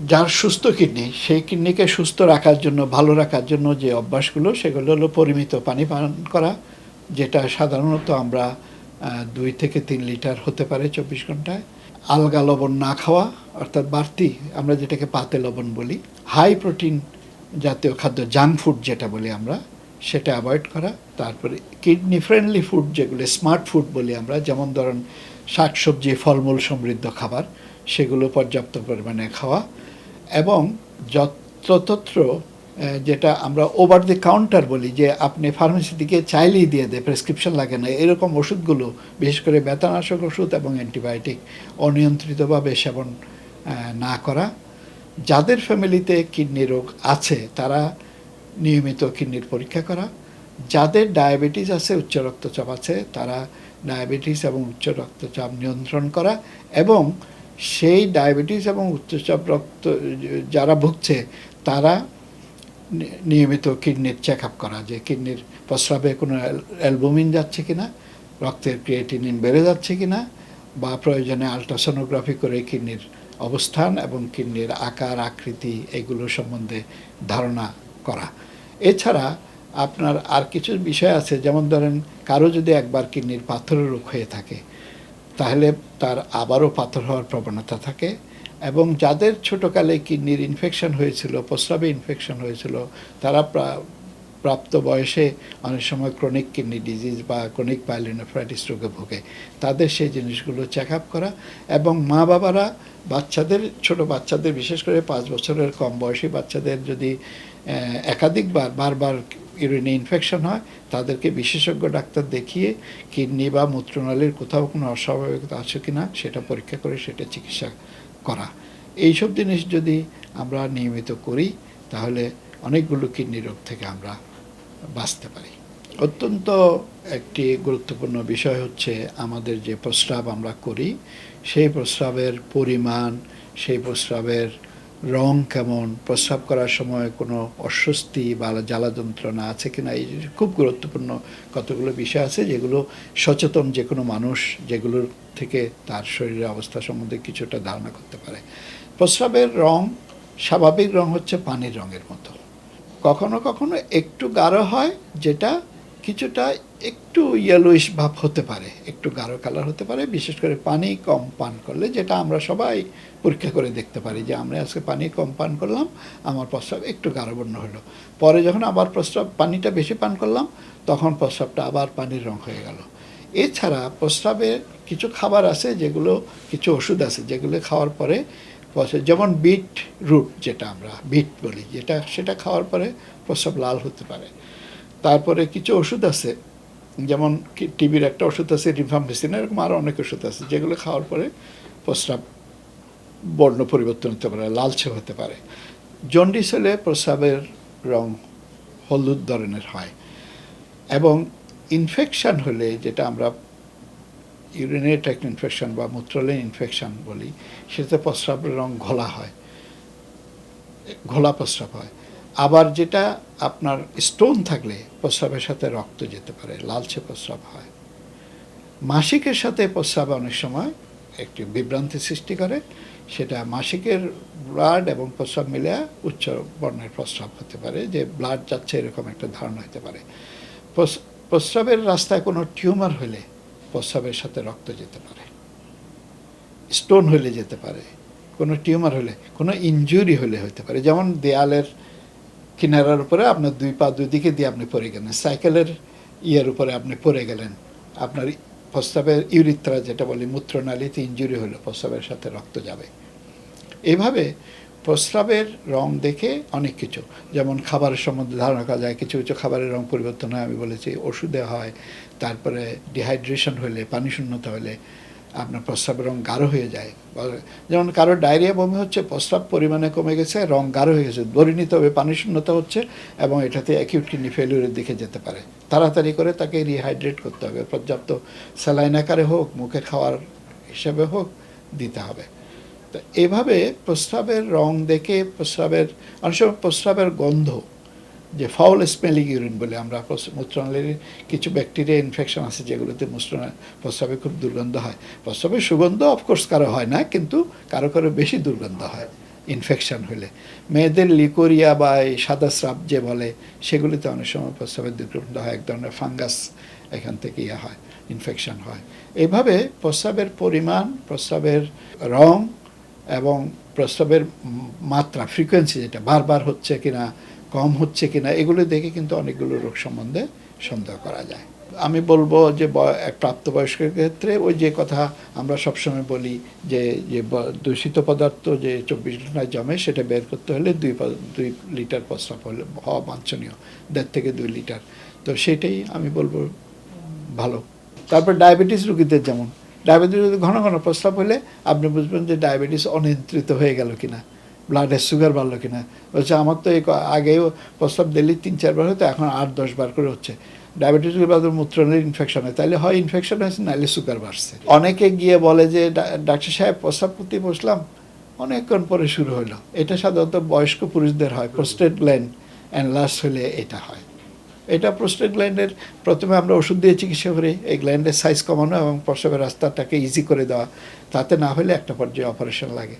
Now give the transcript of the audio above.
যার সুস্থ কিডনি, সেই কিডনিকে সুস্থ রাখার জন্য, ভালো রাখার জন্য যে অভ্যাসগুলো, সেগুলো হলো পরিমিত পানি পান করা, যেটা সাধারণত আমরা দুই থেকে তিন লিটার হতে পারে চব্বিশ ঘন্টায়। আলগা লবণ না খাওয়া, অর্থাৎ বাড়তি, আমরা যেটাকে পাতে লবণ বলি। হাই প্রোটিন জাতীয় খাদ্য, জাঙ্ক ফুড যেটা বলি আমরা, সেটা অ্যাভয়েড করা। তারপরে কিডনি ফ্রেন্ডলি ফুড যেগুলো, স্মার্ট ফুড বলি আমরা, যেমন ধরেন শাকসবজি, ফলমূল সমৃদ্ধ খাবার, সেগুলো পর্যাপ্ত পরিমাণে খাওয়া। এবং যত্রতত্র যেটা আমরা ওভার দি কাউন্টার বলি, যে আপনি ফার্মেসি থেকে চাইলেই দিয়ে দেয় প্রেসক্রিপশন লাগে না, এরকম ওষুধগুলো, বিশেষ করে ব্যথানাশক ওষুধ এবং অ্যান্টিবায়োটিক অনিয়ন্ত্রিতভাবে সেবন না করা। যাদের ফ্যামিলিতে কিডনি রোগ আছে, তারা নিয়মিত কিডনির পরীক্ষা করা। যাদের ডায়াবেটিস আছে, উচ্চ রক্তচাপ আছে, তারা ডায়াবেটিস এবং উচ্চ রক্তচাপ নিয়ন্ত্রণ করা। এবং সেই ডায়াবেটিস এবং উচ্চচাপ রক্ত, যারা ভুগছে, তারা নিয়মিত কিডনির চেক আপ করা, যে কিডনির প্রস্রাবে কোনো অ্যালবুমিন যাচ্ছে কিনা, রক্তের ক্রিয়েটিনিন বেড়ে যাচ্ছে কিনা, বা প্রয়োজনে আলট্রাসোনোগ্রাফি করে কিডনির অবস্থান এবং কিডনির আকার, আকৃতি, এগুলো সম্বন্ধে ধারণা করা। এছাড়া আপনার আর কিছু বিষয় আছে, যেমন ধরেন, কারও যদি একবার কিডনির পাথরের রোগ হয়ে থাকে তাহলে তার আবারও পাথর হওয়ার প্রবণতা থাকে এবং যাদের ছোটোকালে কিডনির ইনফেকশন হয়েছিল, প্রস্রাবে ইনফেকশন হয়েছিল, তারা প্রা- প্রাপ্ত বয়সে অনেক সময় ক্রনিক কিডনি ডিজিজ বা ক্রনিক পাইলিনোফ্রাইটিস রোগে ভোগে। তাদের সেই জিনিসগুলো চেক আপ করা এবং মা বাবারা বাচ্চাদের, ছোট বাচ্চাদের, বিশেষ করে পাঁচ বছরের কম বয়সী বাচ্চাদের যদি একাধিকবার, বারবার ইউরিনে ইনফেকশন হয়, তাদেরকে বিশেষজ্ঞ ডাক্তার দেখিয়ে কিডনি বা মূত্রনালীর কোথাও কোনো অস্বাভাবিকতা আছে কি না সেটা পরীক্ষা করে সেটা চিকিৎসা করা। এইসব জিনিস যদি আমরা নিয়মিত করি, তাহলে অনেকগুলো কিডনি রোগ থেকে আমরা বাঁচতে পারি। অত্যন্ত একটি গুরুত্বপূর্ণ বিষয় হচ্ছে আমাদের যে প্রস্রাব আমরা করি, সেই প্রস্রাবের পরিমাণ, সেই প্রস্রাবের রং কেমন, প্রস্রাব করার সময় কোনো অস্বস্তি বা জ্বালা যন্ত্রণা আছে কিনা, এই খুব গুরুত্বপূর্ণ কতগুলো বিষয় আছে যেগুলো সচেতন যে কোনো মানুষ যেগুলোর থেকে তার শরীরের অবস্থা সম্বন্ধে কিছুটা ধারণা করতে পারে। প্রস্রাবের রং, স্বাভাবিক রং হচ্ছে পানির রঙের মতো। কখনো কখনো একটু গাঢ় হয়, যেটা কিছুটা একটু ইয়েলোইশ ভাব হতে পারে, একটু গাঢ় কালার হতে পারে, বিশেষ করে পানি কম পান করলে, যেটা আমরা সবাই পরীক্ষা করে দেখতে পারি যে, আমরা আজকে পানি কম পান করলাম, আমার প্রস্রাব একটু গাঢ় বর্ণ হলো। পরে যখন আবার প্রস্রাব পানিটা বেশি পান করলাম, তখন প্রস্রাবটা আবার পানির রং হয়ে গেল। এছাড়া প্রস্রাবে কিছু খাবার আছে, যেগুলো কিছু ওষুধ আছে, যেগুলো খাওয়ার পরে যেমন বিট রুট যেটা আমরা বিট বলি, যেটা সেটা খাওয়ার পরে প্রস্রাব লাল হতে পারে। তারপরে কিছু ওষুধ আছে, যেমন টিবির একটা ওষুধ আছে রিফাম্পিসিন এরকম আরও অনেক ওষুধ আছে, যেগুলো খাওয়ার পরে প্রস্রাব বর্ণ পরিবর্তন হতে পারে, লালচে হতে পারে। জন্ডিস হলে প্রস্রাবের রং হলুদ ধরনের হয়। এবং ইনফেকশান হলে যেটা আমরা ইউরিনারি ট্র্যাক্ট ইনফেকশন বা মূত্রলীন ইনফেকশন বলি, সেটাতে প্রস্রাবের রং ঘোলা হয়, ঘোলা প্রস্রাব হয়। আবার যেটা আপনার স্টোন থাকলে প্রস্রাবের সাথে রক্ত যেতে পারে, লালচে প্রস্রাব হয়। মাসিকের সাথে প্রস্রাব অনেক সময় একটি বিভ্রান্তি সৃষ্টি করে, সেটা মাসিকের ব্লাড এবং প্রস্রাব মিলে উচ্চ বর্ণের প্রস্রাব হতে পারে, যে ব্লাড যাচ্ছে এরকম একটা ধারণা হতে পারে। প্রস- প্রস্রাবের রাস্তায় কোনো টিউমার হলে প্রস্রাবের সাথে রক্ত যেতে পারে। স্টোন হলে যেতে পারে, কোনো টিউমার হলে, কোনো ইনজুরি হলে হতে পারে। যেমন দেয়ালের কিনারার উপরে আপনার দুই পা দুই দিকে দিয়ে আপনি পড়ে গেলেন। সাইকেলের ইয়ের উপরে আপনি পড়ে গেলেন। আপনার প্রস্রাবের ইউরিত্রা যেটা বলি, মূত্রনালীতে ইনজুরি হলো প্রস্রাবের সাথে রক্ত যাবে। এভাবে প্রস্রাবের রং দেখে অনেক কিছু, যেমন খাবারের সম্বন্ধে ধারণা করা যায়, কিছু কিছু খাবারের রং পরিবর্তন হয়, আমি বলেছি ওষুধে হয়, তারপরে ডিহাইড্রেশন হলে, পানি শূন্যতা হলে আপনার প্রস্রাবের রং গাঢ় হয়ে যায়। যেমন কারও ডায়রিয়া বমি হচ্ছে, প্রস্রাব পরিমাণে কমে গেছে, রং গাঢ় হয়ে গেছে ধরে নিতে হবে পানি শূন্যতা হচ্ছে এবং এটাতে অ্যাকিউট কিডনি ফেলিউরের দিকে যেতে পারে। তাড়াতাড়ি করে তাকে রিহাইড্রেট করতে হবে। পর্যাপ্ত স্যালাইন আকারে হোক মুখে খাওয়ার হিসাবে হোক, দিতে হবে। তো এভাবে প্রস্রাবের রং দেখে প্রস্রাবের অনেক সময় প্রস্রাবের গন্ধ ফাউল স্মেলিং ইউরিন বলে আমরা মূত্রনালীর কিছু ব্যাকটেরিয়া ইনফেকশন আছে যেগুলোতে মূত্র প্রস্রাবে খুব দুর্গন্ধ হয়। প্রস্রাবের সুগন্ধ অফকোর্স কারও হয় না, কিন্তু কারও কারও বেশি দুর্গন্ধ হয় ইনফেকশন হলে। মেয়েদের লিকোরিয়া বা এই সাদা স্রাব যে বলে, সেগুলিতে অনেক সময় প্রস্রাবের দুর্গন্ধ হয়, এক ধরনের ফাঙ্গাস এখান থেকে ইয়ে হয় ইনফেকশন হয়। এইভাবে প্রস্রাবের পরিমাণ, প্রস্রাবের রং এবং প্রস্রাবের মাত্রা ফ্রিকোয়েন্সি যেটা বারবার হচ্ছে কিনা কম হচ্ছে কিনা, এগুলো দেখে কিন্তু অনেকগুলো রোগ সম্বন্ধে সন্দেহ করা যায়। আমি বলব যে এক প্রাপ্তবয়স্কের ক্ষেত্রে ওই যে কথা আমরা সবসময় বলি যে যে দূষিত পদার্থ যে চব্বিশ ঘন্টায় জমে সেটা বের করতে হলে দুই দুই লিটার প্রস্রাব হলে, হওয়া বাঞ্ছনীয়, দেড় থেকে দুই লিটার। তো সেটাই আমি বলব ভালো। তারপর ডায়াবেটিস রুগীদের যেমন, ডায়াবেটিস ঘন ঘন প্রস্রাব হলে আপনি বুঝবেন যে ডায়াবেটিস অনিয়ন্ত্রিত হয়ে গেল কিনা। ব্লাডের সুগার বাড়লো কিনা। বলছে, আমার তো এই আগেও প্রস্তাব দিল্লি তিন চারবার হতো, এখন আট, দশ বার করে হচ্ছে। ডায়াবেটিস রোগীর মূত্রনের ইনফেকশন হয়। তাহলে হয় ইনফেকশন হয়েছে নাহলে সুগার বাড়ছে। অনেকে গিয়ে বলে যে ডাক্তার সাহেব প্রস্তাব করতে বসলাম, অনেকক্ষণ পরে শুরু হলো। এটা সাধারণত বয়স্ক পুরুষদের হয় প্রোস্টেট গ্ল্যান্ড অ্যান্ড হলে এটা হয়। এটা প্রোস্টেট গ্ল্যান্ডের প্রথমে আমরা ওষুধ দিয়ে চিকিৎসা করি। এই গ্ল্যান্ডের সাইজ কমানো এবং প্রসবের রাস্তাটাকে ইজি করে দেওয়া। তাতে না হলে একটা পর্যায়ে অপারেশন লাগে।